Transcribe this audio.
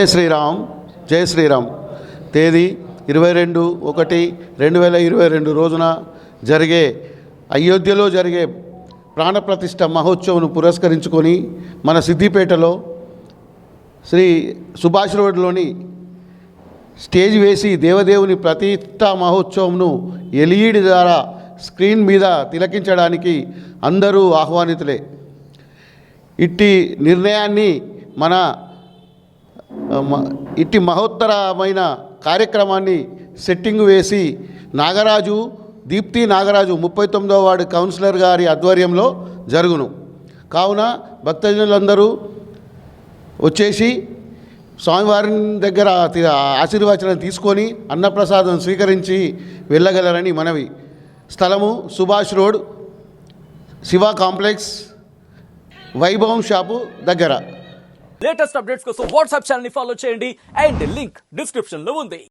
జై శ్రీరామ్ జై శ్రీరామ్. తేదీ ఇరవై రెండు ఒకటి రెండు వేల ఇరవై రెండు రోజున జరిగే అయోధ్యలో జరిగే ప్రాణప్రతిష్ఠ మహోత్సవం పురస్కరించుకొని మన సిద్దిపేటలో శ్రీ సుభాష్ రోడ్లోని స్టేజ్ వేసి దేవదేవుని ప్రతిష్ట మహోత్సవంను ఎల్ఈడి ద్వారా స్క్రీన్ మీద తిలకించడానికి అందరూ ఆహ్వానితులే. ఇట్టి నిర్ణయాన్ని మన ఇట్టి మహోత్తరమైన కార్యక్రమాన్ని సెట్టింగ్ వేసి నాగరాజు దీప్తి నాగరాజు ముప్పై తొమ్మిదవ వార్డు కౌన్సిలర్ గారి ఆధ్వర్యంలో జరుగును. కావున భక్తజనులందరూ వచ్చేసి స్వామివారి దగ్గర ఆశీర్వచనం తీసుకొని అన్నప్రసాదం స్వీకరించి వెళ్ళగలరని మనవి. స్థలము Subhash road Shiva complex Vaibhavam shop దగ్గర. లేటెస్ట్ అప్డేట్స్ కోసం వాట్సాప్ ఛానల్ని ఫాలో చేయండి. అండ్ లింక్ డిస్క్రిప్షన్లో ఉంది.